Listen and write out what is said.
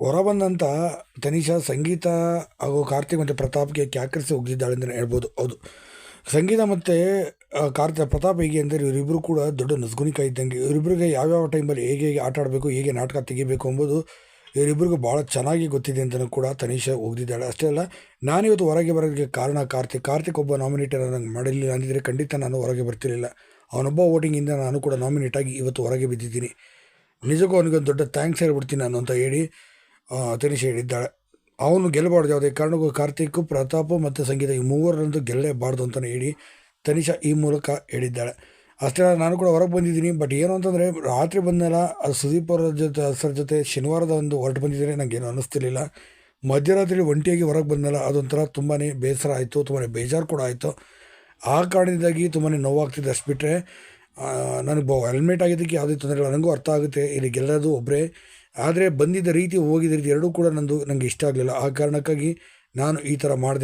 ಹೊರ ಬಂದಂತ ತನಿಷಾ ಸಂಗೀತ ಹಾಗೂ ಕಾರ್ತಿಕ್ ಮತ್ತು ಪ್ರತಾಪ್ಗೆ ಕ್ಯಾಕರಿಸಿ ಹೋಗಿದ್ದಾಳೆ ಅಂತಲೇ ಹೇಳ್ಬೋದು. ಹೌದು. ಸಂಗೀತ ಮತ್ತು ಕಾರ್ತ ಪ್ರತಾಪ್ ಹೇಗೆ ಅಂದರೆ ಇವರಿಬ್ಬರು ಕೂಡ ದೊಡ್ಡ ನಸ್ಗುನಿಕ ಇದ್ದಂಗೆ. ಇವರಿಬ್ಬರಿಗೆ ಯಾವ್ಯಾವ ಟೈಮಲ್ಲಿ ಹೇಗೆ ಹೇಗೆ ಆಟ ಆಡಬೇಕು, ಹೇಗೆ ನಾಟಕ ತೆಗಿಬೇಕು ಎಂಬುದು ಇವರಿಬ್ಬರಿಗೂ ಭಾಳ ಚೆನ್ನಾಗಿ ಗೊತ್ತಿದೆ ಅಂತಲೂ ಕೂಡ ತನಿಷಾ ಹೋಗಿದ್ದಾಳೆ ಅಷ್ಟೇ ಅಲ್ಲ, ನಾನಿವತ್ತು ಹೊರಗೆ ಬರೋದಕ್ಕೆ ಕಾರಣ ಕಾರ್ತಿಕ್. ಕಾರ್ತಿಕ್ ಒಬ್ಬ ನಾಮಿನೇಟರ್ ನಂಗೆ ಮಾಡಲಿಲ್ಲ ಅಂದಿದ್ದರೆ ಖಂಡಿತ ನಾನು ಹೊರಗೆ ಬರ್ತಿರಲಿಲ್ಲ. ಅವನೊಬ್ಬ ವೋಟಿಂಗಿಂದ ನಾನು ಕೂಡ ನಾಮಿನೇಟ್ ಆಗಿ ಇವತ್ತು ಹೊರಗೆ ಬಿದ್ದಿದ್ದೀನಿ. ನಿಜಕ್ಕೂ ಅವನಿಗೊಂದು ದೊಡ್ಡ ಥ್ಯಾಂಕ್ಸ್ ಹೇಳ್ಬಿಡ್ತೀನಿ ನಾನು ಅಂತ ಹೇಳಿ ತನಿಷಾ ಹೇಳಿದ್ದಾಳೆ. ಅವನು ಗೆಲ್ಲಬಾರ್ದು. ಯಾವುದೇ ಕಾರಣಕ್ಕೂ ಕಾರ್ತಿಕ್ ಪ್ರತಾಪ್ ಮತ್ತು ಸಂಗೀತ ಈ ಮೂವರಂದು ಗೆಲ್ಲಲೇಬಾರ್ದು ಅಂತಲೇ ಹೇಳಿ ತನಿಷಾ ಈ ಮೂಲಕ ಹೇಳಿದ್ದಾಳೆ. ಅಷ್ಟೇ ನಾನು ಕೂಡ ಹೊರಗೆ ಬಂದಿದ್ದೀನಿ. ಬಟ್ ಏನು ಅಂತಂದರೆ, ರಾತ್ರಿ ಬಂದೆಲ್ಲ ಸುದೀಪ್ ಅವರ ಜೊತೆ, ಸರ್ ಜೊತೆ ಶನಿವಾರದ ಒಂದು ಹೊರಟು ಬಂದಿದ್ದೀನಿ ನನಗೇನು ಅನ್ನಿಸ್ತಿರ್ಲಿಲ್ಲ. ಮಧ್ಯರಾತ್ರಿ ಒಂಟಿಯಾಗಿ ಹೊರಗೆ ಬಂದೆಲ್ಲ ಅದೊಂಥರ ತುಂಬಾ ಬೇಸರ ಆಯಿತು ತುಂಬಾ ಬೇಜಾರು ಕೂಡ ಆಯಿತು. ಆ ಕಾರಣದಿಂದಾಗಿ ತುಂಬಾ ನೋವಾಗ್ತಿದೆ ಅಷ್ಟು ಬಿಟ್ಟರೆ ನನಗೆ ಬ ಹೆಲ್ಮೆಟ್ ಆಗಿದ್ದಕ್ಕೆ ಯಾವುದೇ ತೊಂದರೆ ಇಲ್ಲ. ನನಗೂ ಅರ್ಥ ಆಗುತ್ತೆ. ಇಲ್ಲಿ ಗೆಲ್ಲೋದು ಒಬ್ಬರೇ ಆದರೆ ಬಂದಿದ್ದ ರೀತಿ ಹೋಗಿದ್ದ ರೀತಿ ಎರಡೂ ಕೂಡ ನಂದು ನನಗೆ ಇಷ್ಟ ಆಗಲಿಲ್ಲ. ಆ ಕಾರಣಕ್ಕಾಗಿ ನಾನು ಈ ಥರ ಮಾಡಿದೆ